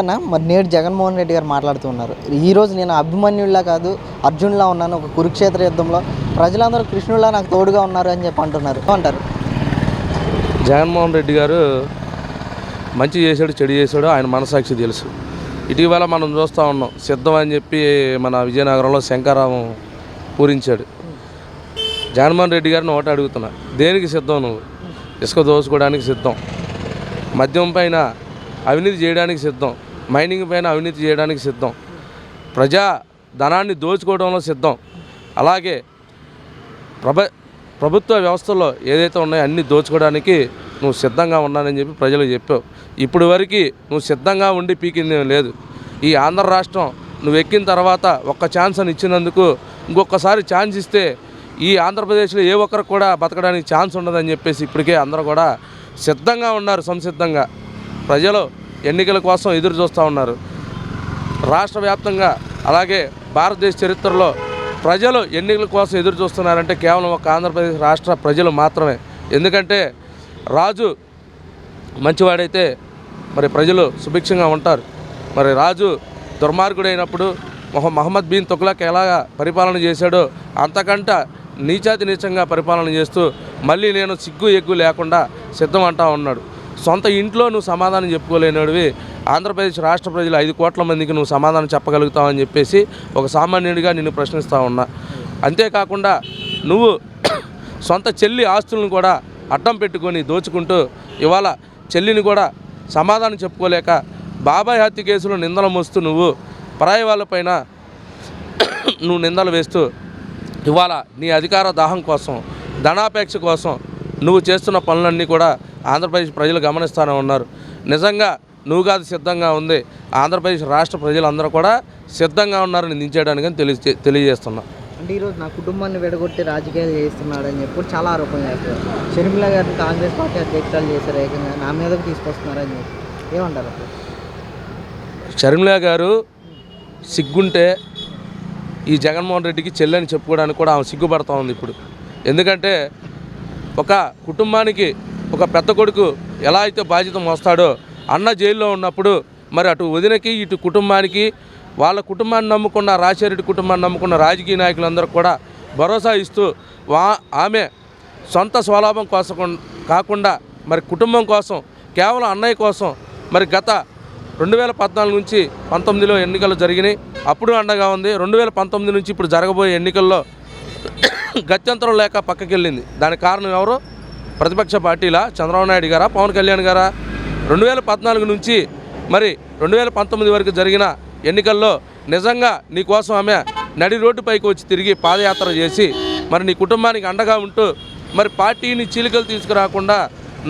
అన్న మరి నేడు జగన్మోహన్ రెడ్డి గారు మాట్లాడుతున్నారు ఈరోజు నేను అభిమన్యుల్లా కాదు అర్జున్లా ఉన్నాను ఒక కురుక్షేత్ర యుద్ధంలో. ప్రజలందరూ కృష్ణుల్లా నాకు తోడుగా ఉన్నారు అని చెప్పి అంటున్నారు. అంటారు జగన్మోహన్ రెడ్డి గారు మంచి చేశాడు చెడు చేశాడు ఆయన మనసాక్షి తెలుసు. ఇటీవల మనం చూస్తూ ఉన్నాం సిద్ధం అని చెప్పి మన విజయనగరంలో శంకారావం పూరించాడు. జగన్మోహన్ రెడ్డి గారిని ఒకటి అడుగుతున్నా దేనికి సిద్ధం నువ్వు? ఇసుక దోసుకోవడానికి సిద్ధం. మద్యం పైన అవినీతి చేయడానికి సిద్ధం. మైనింగ్ పైన అవినీతి చేయడానికి సిద్ధం. ప్రజా ధనాన్ని దోచుకోవడంలో సిద్ధం. అలాగే ప్రభ ప్రభుత్వ వ్యవస్థలో ఏదైతే ఉన్నాయో అన్నీ దోచుకోవడానికి నువ్వు సిద్ధంగా ఉన్నానని చెప్పి ప్రజలు చెప్పావు. ఇప్పుడు వరకు నువ్వు సిద్ధంగా ఉండి పీకింది లేదు. ఈ ఆంధ్ర రాష్ట్రం నువ్వు ఎక్కిన తర్వాత ఒక్క ఛాన్స్ అని ఇచ్చినందుకు ఇంకొకసారి ఛాన్స్ ఇస్తే ఈ ఆంధ్రప్రదేశ్లో ఏ ఒక్కరికి కూడా బతకడానికి ఛాన్స్ ఉండదని చెప్పేసి ఇప్పటికే అందరూ కూడా సిద్ధంగా ఉన్నారు సంసిద్ధంగా. ప్రజలు ఎన్నికల కోసం ఎదురు చూస్తూ ఉన్నారు. రాష్ట్ర వ్యాప్తంగా అలాగే భారతదేశ చరిత్రలో ప్రజలు ఎన్నికల కోసం ఎదురు చూస్తున్నారంటే కేవలం ఒక ఆంధ్రప్రదేశ్ రాష్ట్ర ప్రజలు మాత్రమే. ఎందుకంటే రాజు మంచివాడైతే మరి ప్రజలు సుభిక్షంగా ఉంటారు. మరి రాజు దుర్మార్గుడైనప్పుడు మహమ్మద్ బిన్ తుగ్లక్ ఎలాగా పరిపాలన చేశాడో అంతకంట నీచాతి నీచంగా పరిపాలన చేస్తూ మళ్ళీ నేను సిగ్గు ఎగ్గు లేకుండా సిద్ధం అంటా ఉన్నాడు. సొంత ఇంట్లో నువ్వు సమాధానం చెప్పుకోలేనివి ఆంధ్రప్రదేశ్ రాష్ట్ర ప్రజలు ఐదు కోట్ల మందికి నువ్వు సమాధానం చెప్పగలుగుతావని చెప్పేసి ఒక సామాన్యుడిగా నిన్ను ప్రశ్నిస్తూ ఉన్నా. అంతేకాకుండా నువ్వు సొంత చెల్లి ఆస్తులను కూడా అడ్డం పెట్టుకొని దోచుకుంటూ ఇవాళ చెల్లిని కూడా సమాధానం చెప్పుకోలేక బాబాయ్ హత్య కేసులో నిందలు మోస్తూ నువ్వు పరాయి వాళ్ళపైన నువ్వు నిందలు వేస్తూ ఇవాళ నీ అధికార దాహం కోసం ధనాపేక్ష కోసం నువ్వు చేస్తున్న పనులన్నీ కూడా ఆంధ్రప్రదేశ్ ప్రజలు గమనిస్తూనే ఉన్నారు. నిజంగా నువ్వు కాదు సిద్ధంగా ఉంది. ఆంధ్రప్రదేశ్ రాష్ట్ర ప్రజలందరూ కూడా సిద్ధంగా ఉన్నారని నించేయడానికి తెలియ తెలియజేస్తున్నా. అంటే ఈరోజు నా కుటుంబాన్ని విడగొట్టి రాజకీయాలు చేస్తున్నాడని చెప్పి చాలా ఆరోపణలు చేస్తారు షర్మిల గారిని కాంగ్రెస్ పార్టీ అధ్యక్షురాలు చేశారు. ఏకంగా నా మీదకు తీసుకొస్తున్నారని చెప్పి ఏమంటారు షర్మిల గారు సిగ్గుంటే ఈ జగన్మోహన్ రెడ్డికి చెల్లని చెప్పుకోవడానికి కూడా ఆమె సిగ్గుపడతా ఉంది ఇప్పుడు. ఎందుకంటే ఒక కుటుంబానికి ఒక పెద్ద కొడుకు ఎలా అయితే బాధ్యత మోస్తాడో అన్న జైల్లో ఉన్నప్పుడు మరి అటు వదినకి ఇటు కుటుంబానికి వాళ్ళ కుటుంబాన్ని నమ్ముకున్న రాజశేరెడ్డి కుటుంబాన్ని నమ్ముకున్న రాజకీయ నాయకులందరూ కూడా భరోసా ఇస్తూ వా ఆమె సొంత స్వలాభం కోసం కాకుండా మరి కుటుంబం కోసం కేవలం అన్నయ్య కోసం మరి గత రెండు వేల పద్నాలుగు నుంచి పంతొమ్మిదిలో ఎన్నికలు జరిగినాయి. అప్పుడు అండగా ఉంది. రెండు వేల పంతొమ్మిది నుంచి ఇప్పుడు జరగబోయే ఎన్నికల్లో గత్యంతరం లేక పక్కకి వెళ్ళింది దానికి కారణం ఎవరు? ప్రతిపక్ష పార్టీల చంద్రబాబు నాయుడు గారా పవన్ కళ్యాణ్ గారా? రెండు వేల పద్నాలుగు నుంచి మరి రెండు వేల పంతొమ్మిది వరకు జరిగిన ఎన్నికల్లో నిజంగా నీకోసం ఆమె నడి రోడ్డుపైకి వచ్చి తిరిగి పాదయాత్ర చేసి మరి నీ కుటుంబానికి అండగా ఉంటూ మరి పార్టీని చీలికలు తీసుకురాకుండా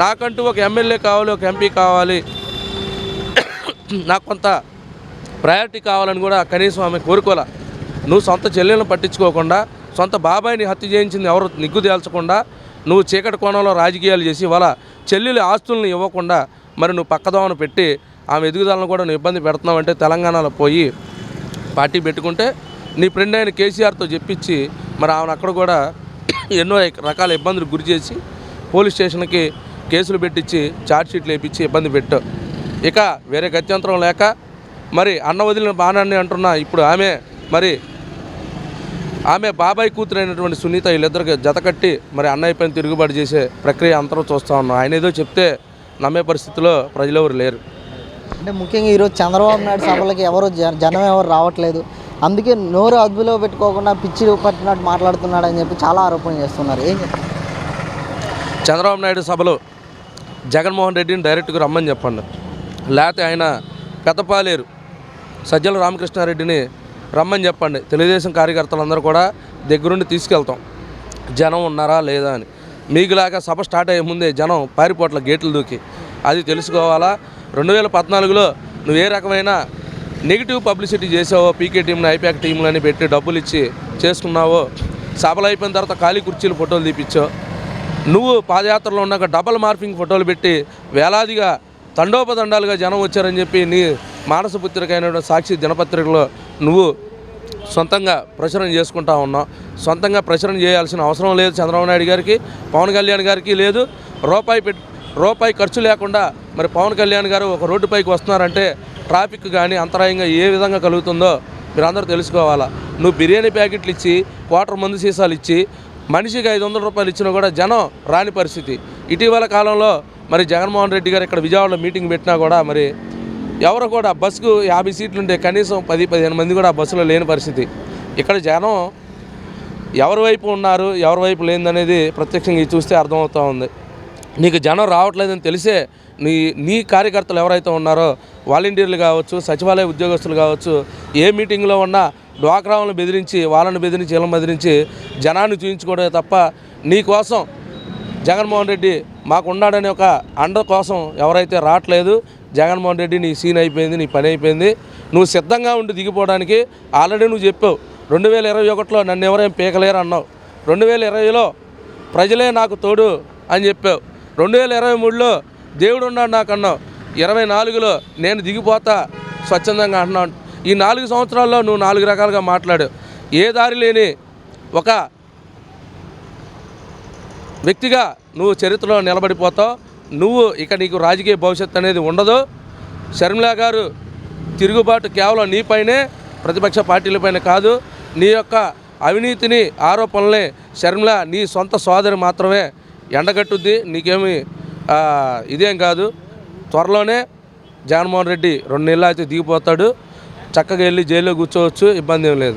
నాకంటూ ఒక ఎమ్మెల్యే కావాలి ఒక ఎంపీ కావాలి నాకు కొంత ప్రయారిటీ కావాలని కూడా కనీసం ఆమె కోరుకోలే. నువ్వు సొంత చెల్లెలను పట్టించుకోకుండా సొంత బాబాయిని హత్య చేయించింది ఎవరు? నిగ్గు తేల్చకుండా నువ్వు చీకటి కోణంలో రాజకీయాలు చేసి వాళ్ళ చెల్లెలు ఆస్తులను ఇవ్వకుండా మరి నువ్వు పక్కదోమను పెట్టి ఆమె ఎదుగుదలను కూడా నువ్వు ఇబ్బంది పెడుతున్నావంటే తెలంగాణలో పోయి పార్టీ పెట్టుకుంటే నీ ఫ్రెండ్ అయిన కేసీఆర్తో చెప్పించి మరి ఆమెను అక్కడ కూడా ఎన్నో రకాల ఇబ్బందులు గురి చేసి పోలీస్ స్టేషన్కి కేసులు పెట్టించి ఛార్జ్షీట్లు వేయించి ఇబ్బంది పెట్టావు. ఇక వేరే గత్యంతరం లేక మరి అన్న వదిలిన బాణాన్ని అంటున్నా ఇప్పుడు ఆమె మరి ఆమె బాబాయ్ కూతురైనటువంటి సునీత వీళ్ళిద్దరికి జతకట్టి మరి అన్నయ్య పైన తిరుగుబాటు చేసే ప్రక్రియ అందరూ చూస్తూ ఉన్నాం. ఆయన ఏదో చెప్తే నమ్మే పరిస్థితిలో ప్రజలు ఎవరు లేరు. అంటే ముఖ్యంగా ఈరోజు చంద్రబాబు నాయుడు సభలకి ఎవరు జనం ఎవరు రావట్లేదు. అందుకే నోరు అదుపులో పెట్టుకోకుండా పిచ్చి పట్టినట్టు మాట్లాడుతున్నాడని చెప్పి చాలా ఆరోపణలు చేస్తున్నారు. ఏం చంద్రబాబు నాయుడు సభలో జగన్మోహన్ రెడ్డిని డైరెక్ట్గా రమ్మని చెప్పండి. లేకపోతే ఆయన పెద్దపాలేరు సజ్జల రామకృష్ణారెడ్డిని రమ్మని చెప్పండి. తెలుగుదేశం కార్యకర్తలందరూ కూడా దగ్గరుండి తీసుకెళ్తాం. జనం ఉన్నారా లేదా అని. మీకులాగా సభ స్టార్ట్ అయ్యే ముందే జనం పారిపోట్ల గేట్లు దూకి. అది తెలుసుకోవాలా? రెండు వేల పద్నాలుగులో నువ్వు ఏ రకమైన నెగిటివ్ పబ్లిసిటీ చేసావో పీకే టీంని ఐపాక్ టీంలని పెట్టి డబ్బులు ఇచ్చి చేసుకున్నావో సభలు అయిపోయిన తర్వాత ఖాళీ కుర్చీలు ఫోటోలు తీపిచ్చావు నువ్వు పాదయాత్రలో ఉన్నాక డబల్ మార్పింగ్ ఫోటోలు పెట్టి వేలాదిగా తండోపదండాలుగా జనం వచ్చారని చెప్పి నీ మానస పుత్రిక అయిన సాక్షి దినపత్రికలో నువ్వు సొంతంగా ప్రచురణ చేసుకుంటా ఉన్నావు. సొంతంగా ప్రచురణ చేయాల్సిన అవసరం లేదు చంద్రబాబు నాయుడు గారికి పవన్ కళ్యాణ్ గారికి లేదు. రూపాయి పెట్ రూపాయి ఖర్చు లేకుండా మరి పవన్ కళ్యాణ్ గారు ఒక రోడ్డుపైకి వస్తున్నారంటే ట్రాఫిక్ కానీ అంతరాయంగా ఏ విధంగా కలుగుతుందో మీరందరూ తెలుసుకోవాలా. నువ్వు బిర్యానీ ప్యాకెట్లు ఇచ్చి క్వార్టర్ మందు సీసాలు ఇచ్చి మనిషికి ఐదు వందల రూపాయలు ఇచ్చినా కూడా జనం రాని పరిస్థితి. ఇటీవల కాలంలో మరి జగన్మోహన్ రెడ్డి గారు ఇక్కడ విజయవాడలో మీటింగ్ పెట్టినా కూడా మరి ఎవరు కూడా బస్సుకు యాభై సీట్లు ఉంటే కనీసం పది పదిహేను మంది కూడా బస్సులో లేని పరిస్థితి. ఇక్కడ జనం ఎవరి వైపు ఉన్నారు ఎవరి వైపు లేనిదనేది ప్రత్యక్షంగా చూస్తే అర్థమవుతూ ఉంది. నీకు జనం రావట్లేదని తెలిసే నీ నీ కార్యకర్తలు ఎవరైతే ఉన్నారో వాలంటీర్లు కావచ్చు సచివాలయ ఉద్యోగస్తులు కావచ్చు ఏ మీటింగ్లో ఉన్నా డ్వాక్రాలను బెదిరించి వాళ్ళని బెదిరించి వీళ్ళని బెదిరించి జనాన్ని చూపించుకోవడమే తప్ప నీ కోసం జగన్మోహన్ రెడ్డి మాకు ఉన్నాడనే ఒక అండ కోసం ఎవరైతే రావట్లేదు జగన్మోహన్ రెడ్డి నీ సీన్ అయిపోయింది నీ పని అయిపోయింది. నువ్వు సిద్ధంగా ఉండి దిగిపోవడానికి ఆల్రెడీ నువ్వు చెప్పావు. రెండు వేల ఇరవై ఒకటిలో నన్ను ఎవరేం పీకలేరు అన్నావు. రెండు వేల ఇరవైలో ప్రజలే నాకు తోడు అని చెప్పావు. రెండు వేల ఇరవై మూడులో దేవుడు ఉన్నాడు నాకు అన్నావు. ఇరవై నాలుగులో నేను దిగిపోతా స్వచ్ఛందంగా అంటున్నాను ఈ నాలుగు సంవత్సరాల్లో నువ్వు నాలుగు రకాలుగా మాట్లాడు ఏ దారి లేని ఒక వ్యక్తిగా నువ్వు చరిత్రలో నిలబడిపోతావు. నువ్వు ఇక నీకు రాజకీయ భవిష్యత్తు అనేది ఉండదు. షర్మిల గారు తిరుగుబాటు కేవలం నీపైనే ప్రతిపక్ష పార్టీలపైన కాదు నీ యొక్క అవినీతిని ఆరోపణలే షర్మిల నీ సొంత సోదరి మాత్రమే ఎండగట్టుద్ది. నీకేమి ఇదేం కాదు. త్వరలోనే జగన్మోహన్ రెడ్డి రెండు నెలలు అయితే దిగిపోతాడు. చక్కగా వెళ్ళి జైల్లో కూర్చోవచ్చు. ఇబ్బంది ఏం లేదు.